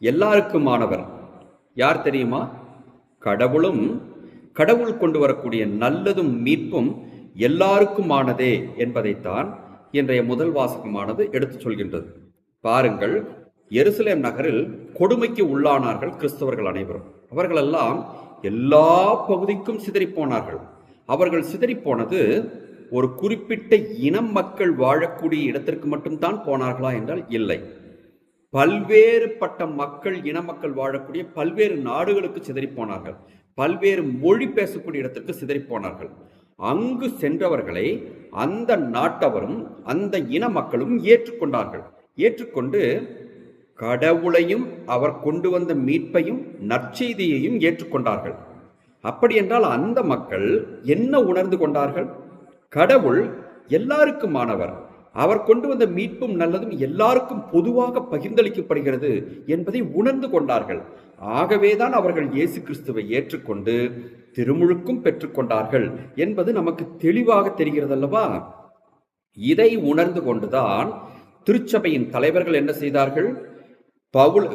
எல்லாருக்குமானவர். யார் தெரியுமா? கடவுளும் கடவுள் கொண்டு வரக்கூடிய நல்லதும் மீட்பும் எல்லாருக்குமானதே என்பதைத்தான் இன்றைய முதல் வாசகமானது எடுத்துச் சொல்கின்றது. பாருங்கள் எருசலேம் நகரில் கொடுமைக்கு உள்ளானார்கள் கிறிஸ்தவர்கள் அனைவரும். அவர்களெல்லாம் எல்லா பகுதிக்கும் சிதறிப் போனார்கள் அவர்கள் சிதறிப்போனது ஒரு குறிப்பிட்ட இனம் மக்கள் வாழக்கூடிய இடத்திற்கு மட்டும்தான் போனார்களா என்றால் இல்லை. பல்வேறுபட்ட மக்கள் இன மக்கள் வாழக்கூடிய பல்வேறு நாடுகளுக்கு சிதறி போனார்கள் பல்வேறு மொழி பேசக்கூடிய இடத்திற்கு சிதறி போனார்கள் அங்கு சென்றவர்களை அந்த நாட்டவரும் அந்த இன மக்களும் ஏற்றுக்கொண்டார்கள். ஏற்றுக்கொண்டு கடவுளையும் அவர் கொண்டு வந்த மீட்பையும் நற்செய்தியையும் ஏற்றுக்கொண்டார்கள். அப்படி என்றால் அந்த மக்கள் என்ன உணர்ந்து கொண்டார்கள்? கடவுள் எல்லாருக்குமானவர். அவர் கொண்டு வந்த மீட்பும் நல்லதும் எல்லாருக்கும் பொதுவாக பகிர்ந்தளிக்கப்படுகிறது என்பதை உணர்ந்து கொண்டார்கள். ஆகவேதான் அவர்கள் இயேசு கிறிஸ்துவை ஏற்றுக்கொண்டு திருமுழுக்கும் பெற்றுக்கொண்டார்கள் என்பது நமக்கு தெளிவாக தெரிகிறது அல்லவா இதை உணர்ந்து கொண்டுதான் திருச்சபையின் தலைவர்கள் என்ன செய்தார்கள்? பவுல்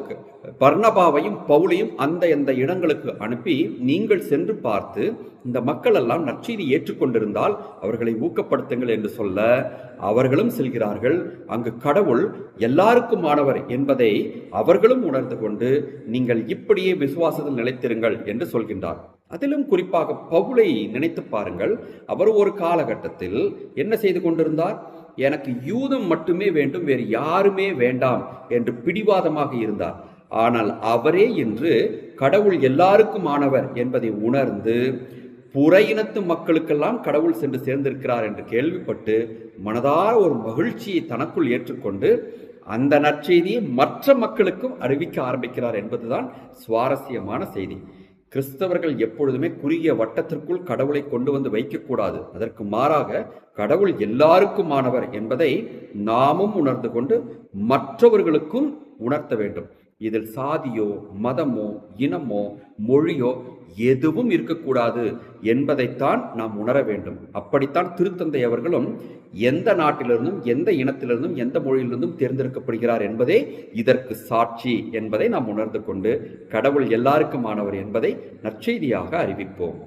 பர்ணபாவையும் பவுலையும் அந்த அந்த இடங்களுக்கு அனுப்பி நீங்கள் சென்று பார்த்து இந்த மக்கள் எல்லாம் நற்செய்தி ஏற்றுக்கொண்டிருந்தால் அவர்களை ஊக்கப்படுத்துங்கள் என்று சொல்ல அவர்களும் செல்கிறார்கள். அங்கு கடவுள் எல்லாருக்குமானவர் என்பதை அவர்களும் உணர்ந்து கொண்டு நீங்கள் இப்படியே விசுவாசத்தில் நிலைத்திருங்கள் என்று சொல்கின்றார். அதிலும் குறிப்பாக பவுலை நினைத்து பாருங்கள். அவர் ஒரு காலகட்டத்தில் என்ன செய்து கொண்டிருந்தார்? எனக்கு யூதம் மட்டுமே வேண்டும் வேறு யாருமே வேண்டாம் என்று பிடிவாதமாக இருந்தார். ஆனால் அவரே இன்று கடவுள் எல்லாருக்கும் ஆனவர் என்பதை உணர்ந்து புற இனத்து மக்களுக்கெல்லாம் கடவுள் சென்று சேர்ந்திருக்கிறார் என்று கேள்விப்பட்டு மனதார ஒரு மகிழ்ச்சியை தனக்குள் ஏற்றுக்கொண்டு அந்த நற்செய்தியை மற்ற மக்களுக்கும் அறிவிக்க ஆரம்பிக்கிறார் என்பதுதான் சுவாரஸ்யமான செய்தி. கிறிஸ்தவர்கள் எப்பொழுதுமே குறுகிய வட்டத்திற்குள் கடவுளை கொண்டு வந்து வைக்கக்கூடாது. அதற்கு மாறாக கடவுள் எல்லாருக்குமானவர் என்பதை நாமும் உணர்ந்து கொண்டு மற்றவர்களுக்கும் உணர்த்த வேண்டும். இதில் சாதியோ மதமோ இனமோ மொழியோ எதுவும் இருக்கக்கூடாது என்பதைத்தான் நாம் உணர வேண்டும். அப்படித்தான் திருத்தந்தை அவர்களும் எந்த நாட்டிலிருந்தும் எந்த இனத்திலிருந்தும் எந்த மொழியிலிருந்தும் தேர்ந்தெடுக்கப்படுகிறார் என்பதே இதற்கு சாட்சி என்பதை நாம் உணர்ந்து கொண்டு கடவுள் எல்லாருக்குமானவர் என்பதை நற்செய்தியாக அறிவிப்போம்.